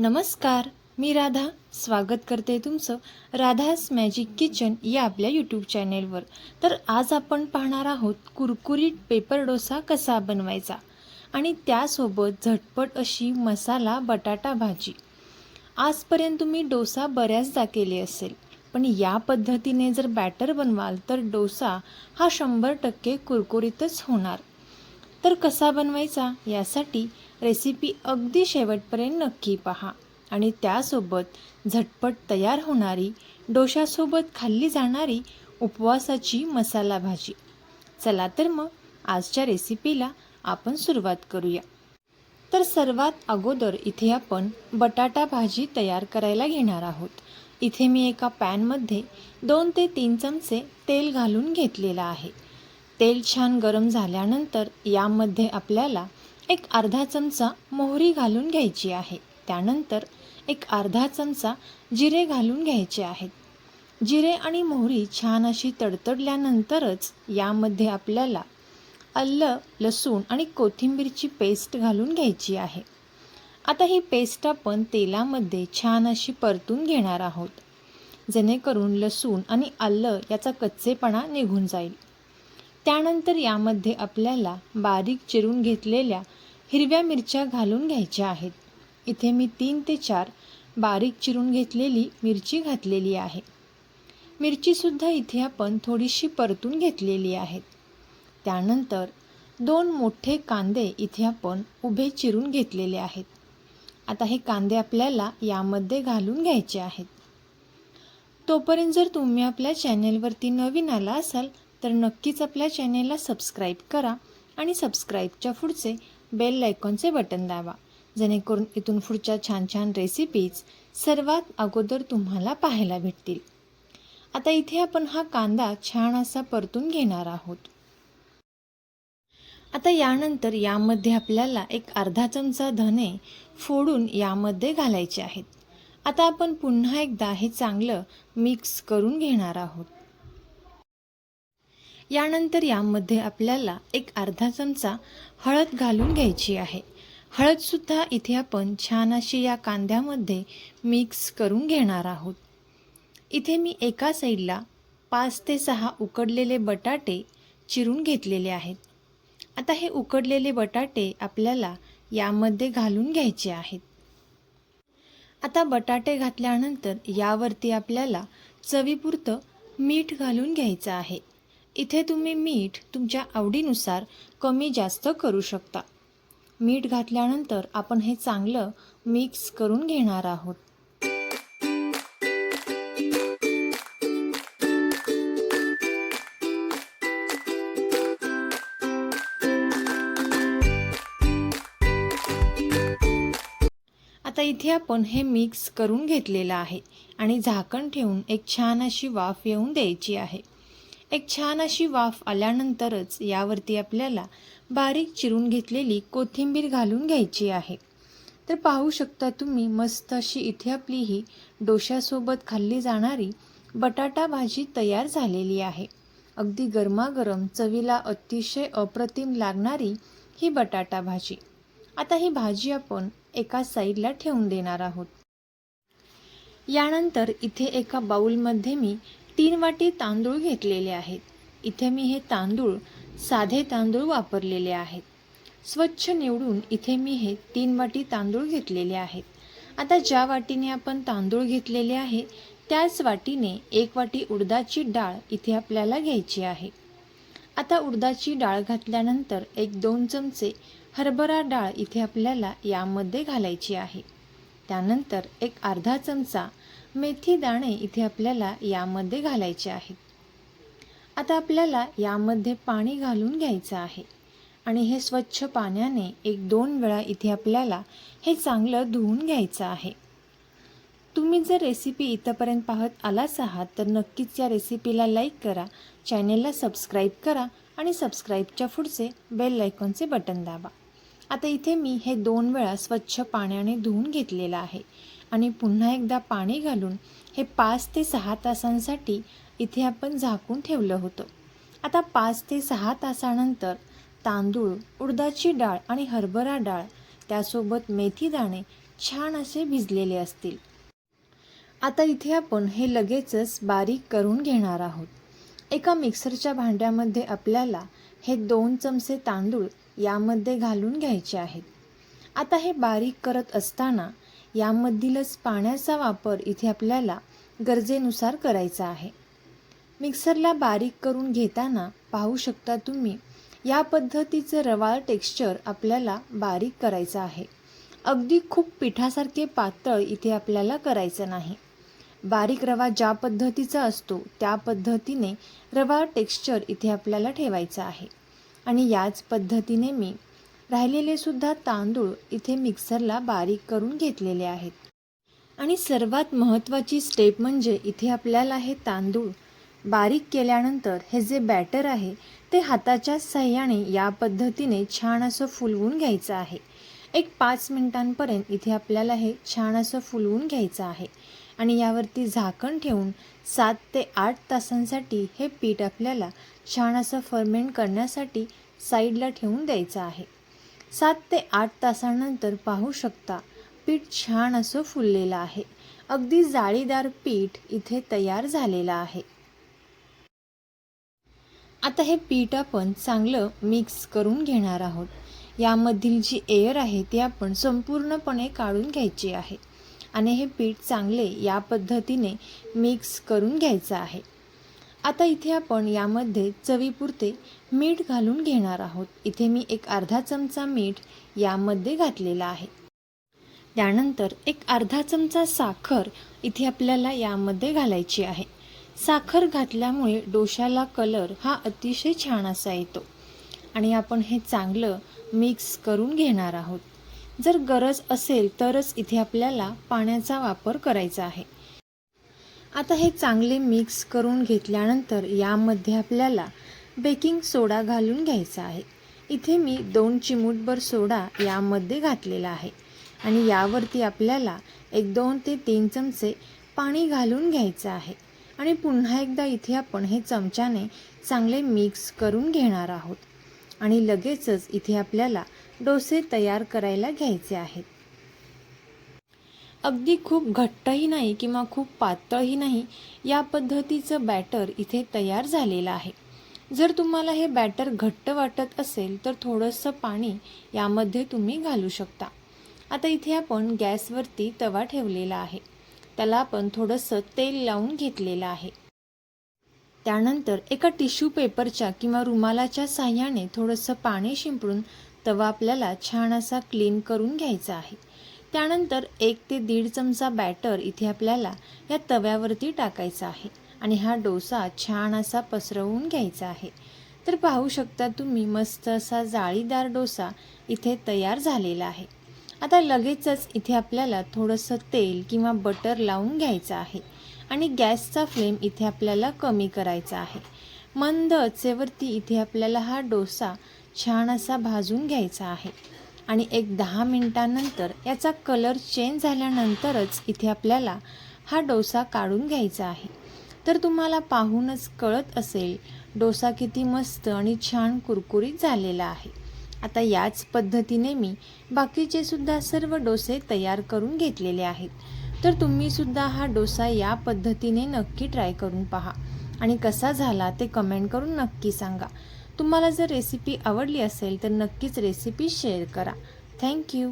नमस्कार मी राधा. स्वागत करते तुमचं राधास मॅजिक किचन या आपल्या यूट्यूब चॅनेलवर तर आज आपण पाहणार आहोत कुरकुरीत पेपर डोसा कसा बनवायचा आणि त्यासोबत झटपट अशी मसाला बटाटा भाजी. आजपर्यंत तुम्ही डोसा बऱ्याचदा केले असेल पण या पद्धतीने जर बॅटर बनवाल तर डोसा हा शंभर टक्के कुरकुरीतच होणार. तर कसा बनवायचा यासाठी रेसिपी अगदी शेवटपर्यंत नक्की पहा. आणि त्यासोबत झटपट तयार होणारी डोशासोबत खाल्ली जाणारी उपवासाची मसाला भाजी. चला तर मग आजच्या रेसिपीला आपण सुरुवात करूया. तर सर्वात अगोदर इथे आपण बटाटा भाजी तयार करायला घेणार आहोत. इथे मी एका पॅनमध्ये दोन ते तीन चमचे तेल घालून घेतलेलं आहे. तेल छान गरम झाल्यानंतर यामध्ये आपल्याला एक अर्धा चमचा मोहरी घालून घ्यायची आहे. त्यानंतर एक अर्धा चमचा जिरे घालून घ्यायचे आहेत. जिरे आणि मोहरी छान अशी तडतडल्यानंतरच यामध्ये आपल्याला अल्लं लसूण आणि कोथिंबीरची पेस्ट घालून घ्यायची आहे. आता ही पेस्ट आपण तेलामध्ये छान अशी परतून घेणार आहोत. जेणेकरून लसूण आणि आलं याचा कच्चेपणा निघून जाईल. त्यानंतर यामध्ये आपल्याला बारीक चिरून घेतलेल्या हिरव्या मिरच्या घालून घ्यायच्या आहेत. इथे मी तीन ते चार बारीक चिरून घेतलेली मिरची घातलेली आहे. मिरचीसुद्धा इथे आपण थोडीशी परतून घेतलेली आहेत. त्यानंतर दोन मोठे कांदे इथे आपण उभे चिरून घेतलेले आहेत. आता हे कांदे आपल्याला यामध्ये घालून घ्यायचे आहेत. तोपर्यंत जर तुम्ही आपल्या चॅनेलवरती नवीन आला असाल तर नक्कीच आपल्या चॅनेलला सबस्क्राईब करा आणि सबस्क्राईबच्या पुढचे बेल आयकॉनचे बटन दाबा. जेणेकरून इथून पुढच्या छान छान रेसिपीज सर्वात अगोदर तुम्हाला पाहायला भेटतील. आता इथे आपण हा कांदा छान असा परतून घेणार आहोत. आता यानंतर यामध्ये आपल्याला एक अर्धा चमचा धने फोडून यामध्ये घालायचे आहेत. आता आपण पुन्हा एकदा हे चांगलं मिक्स करून घेणार आहोत. यानंतर यामध्ये आपल्याला एक अर्धा चमचा हळद घालून घ्यायची आहे. हळदसुद्धा इथे आपण छान अशी या कांद्यामध्ये मिक्स करून घेणार आहोत. इथे मी एका साईडला पाच ते सहा उकडलेले बटाटे चिरून घेतलेले आहेत. आता हे उकडलेले बटाटे आपल्याला यामध्ये घालून घ्यायचे आहेत. आता बटाटे घातल्यानंतर यावरती आपल्याला चवीपुरतं मीठ घालून घ्यायचं आहे. इथे तुम्ही मीठ तुमच्या आवडीनुसार कमी जास्त करू शकता. मीठ घातल्यानंतर आपण हे चांगलं मिक्स करून घेणार आहोत. आता इथे आपण हे मिक्स करून घेतलेलं आहे आणि झाकण ठेवून एक छान अशी वाफ येऊन द्यायची आहे. एक छान अशी वाफ आल्यानंतरच यावरती आपल्याला बारीक चिरून घेतलेली कोथिंबीर घालून घ्यायची आहे. तर पाहू शकता तुम्ही मस्त अशी इथे आपली ही डोश्यासोबत खाल्ली जाणारी बटाटा भाजी तयार झालेली आहे. अगदी गरमागरम चवीला अतिशय अप्रतिम लागणारी ही बटाटा भाजी. आता ही भाजी आपण एका साईडला ठेवून देणार आहोत. यानंतर इथे एका बाऊलमध्ये मी तीन वाटी तांदूळ घेतलेले आहेत. इथे मी हे तांदूळ साधे तांदूळ वापरलेले आहेत. स्वच्छ निवडून इथे मी हे तीन वाटी तांदूळ घेतलेले आहेत. आता ज्या वाटीने आपण तांदूळ घेतलेले आहे त्याच वाटीने एक वाटी उडदाची डाळ इथे आपल्याला घ्यायची आहे. आता उडदाची डाळ घातल्यानंतर एक दोन चमचे हरभरा डाळ इथे आपल्याला यामध्ये घालायची आहे. त्यानंतर एक अर्धा चमचा मेथी दाणे इथे आपल्याला यामध्ये घालायचे आहेत. आता आपल्याला यामध्ये पाणी घालून घ्यायचं आहे. आणि हे स्वच्छ पाण्याने एक दोन वेळा इथे आपल्याला हे चांगलं धुवून घ्यायचं आहे. तुम्ही जर रेसिपी इथंपर्यंत पाहत आलाच आहात तर नक्कीच या रेसिपीला लाईक करा चॅनेलला सबस्क्राईब करा आणि सबस्क्राईबच्या पुढचे बेल आयकॉनचे बटन दाबा. आता इथे मी हे दोन वेळा स्वच्छ पाण्याने धुवून घेतलेलं आहे. आणि पुन्हा एकदा पाणी घालून हे पाच ते सहा तासांसाठी इथे आपण झाकून ठेवलं होतं. आता पाच ते सहा तासानंतर तांदूळ उडदाची डाळ आणि हरभरा डाळ त्यासोबत मेथी दाणे छान असे भिजलेले असतील. आता इथे आपण हे लगेचच बारीक करून घेणार आहोत. एका मिक्सरच्या भांड्यामध्ये आपल्याला हे दोन चमचे तांदूळ यामध्ये घालून घ्यायचे आहेत. आता हे बारीक करत असताना यामधीलच पाण्याचा वापर इथे आपल्याला गरजेनुसार करायचा आहे. मिक्सरला बारीक करून घेताना पाहू शकता तुम्ही या पद्धतीचं रवाळ टेक्स्चर आपल्याला बारीक करायचं आहे. अगदी खूप पिठासारखे पातळ इथे आपल्याला करायचं नाही. बारीक रवा ज्या पद्धतीचा असतो त्या पद्धतीने रवा टेक्स्चर इथे आपल्याला ठेवायचं आहे. आणि याच पद्धतीने मी राहिलेले सुद्धा तांदूळ इथे मिक्सरला बारीक करून घेतलेले आहेत. आणि सर्वात महत्त्वाची स्टेप म्हणजे इथे आपल्याला हे तांदूळ बारीक केल्यानंतर हे जे बॅटर आहे ते हाताच्या सहाय्याने या पद्धतीने छान असं फुलवून घ्यायचं आहे. एक पाच मिनिटांपर्यंत इथे आपल्याला हे छान असं फुलवून घ्यायचं आहे. आणि यावरती झाकण ठेवून सात ते आठ तासांसाठी हे पीठ आपल्याला छान असं फर्मेंट करण्यासाठी साईडला ठेवून द्यायचं आहे. सात ते आठ तासानंतर पाहू शकता पीठ छान असं फुललेलं आहे. अगदी जाळीदार पीठ इथे तयार झालेलं आहे. आता हे पीठ आपण चांगलं मिक्स करून घेणार आहोत. यामधील जी एअर आहे ती आपण संपूर्णपणे काढून घ्यायची आहे. आणि हे पीठ चांगले या पद्धतीने मिक्स करून घ्यायचं आहे. आता इथे आपण यामध्ये चवीपुरते मीठ घालून घेणार आहोत. इथे मी एक अर्धा चमचा मीठ यामध्ये घातलेला आहे. त्यानंतर एक अर्धा चमचा साखर इथे आपल्याला यामध्ये घालायची आहे. साखर घातल्यामुळे डोशाला कलर हा अतिशय छान असा येतो. आणि आपण हे चांगलं मिक्स करून घेणार आहोत. जर गरज असेल तरच इथे आपल्याला पाण्याचा वापर करायचा आहे. आता हे चांगले मिक्स करून घेतल्यानंतर यामध्ये आपल्याला बेकिंग सोडा घालून घ्यायचा आहे. इथे मी दोन चिमूटभर सोडा यामध्ये घातलेला आहे आणि यावरती आपल्याला एक दोन ते तीन चमचे पाणी घालून घ्यायचं आहे आणि पुन्हा एकदा इथे आपण हे चमच्याने चांगले मिक्स करून घेणार आहोत आणि लगेचच इथे आपल्याला डोसे तयार करायला घ्यायचे आहेत. अगदी खूप घट्टही नाही किंवा खूप पातळही नाही या पद्धतीचं बॅटर इथे तयार झालेलं आहे. जर तुम्हाला हे बॅटर घट्ट वाटत असेल तर थोडंसं पाणी यामध्ये तुम्ही घालू शकता. आता इथे आपण गॅसवरती तवा ठेवलेला आहे. त्याला आपण थोडंसं तेल लावून घेतलेलं आहे. त्यानंतर एका टिश्यू पेपरच्या किंवा रुमालाच्या साह्याने थोडंसं पाणी शिंपडून तवा आपल्याला छान असा क्लीन करून घ्यायचा आहे. त्यानंतर एक ते दीड चमचा बॅटर इथे आपल्याला या तव्यावरती टाकायचा आहे आणि हा डोसा छान असा पसरवून घ्यायचा आहे. तर पाहू शकता तुम्ही मस्त असा जाळीदार डोसा इथे तयार झालेला आहे. आता लगेचच इथे आपल्याला थोडंसं तेल किंवा बटर लावून घ्यायचं आहे आणि गॅसचा फ्लेम इथे आपल्याला कमी करायचा आहे. मंद आचेवरती इथे आपल्याला हा डोसा छान असा भाजून घ्यायचा आहे. आणि एक दहा मिनटानंतर याचा कलर चेंज झाल्यानंतरच इथे आपल्याला हा डोसा काढून घ्यायचा आहे. तर तुम्हाला पाहूनच कळत असेल डोसा किती मस्त आणि छान कुरकुरीत झालेला आहे. आता याच पद्धतीने मी बाकीचे सुद्धा सर्व डोसे तयार करून घेतलेले आहेत. तर तुम्ही सुद्धा हा डोसा या पद्धतीने नक्की ट्राय करून पहा. आणि कसा झाला ते कमेंट करून नक्की सांगा. तुम्हाला जर रेसिपी आवडली असेल तर नक्कीच रेसिपी शेअर करा. थँक्यू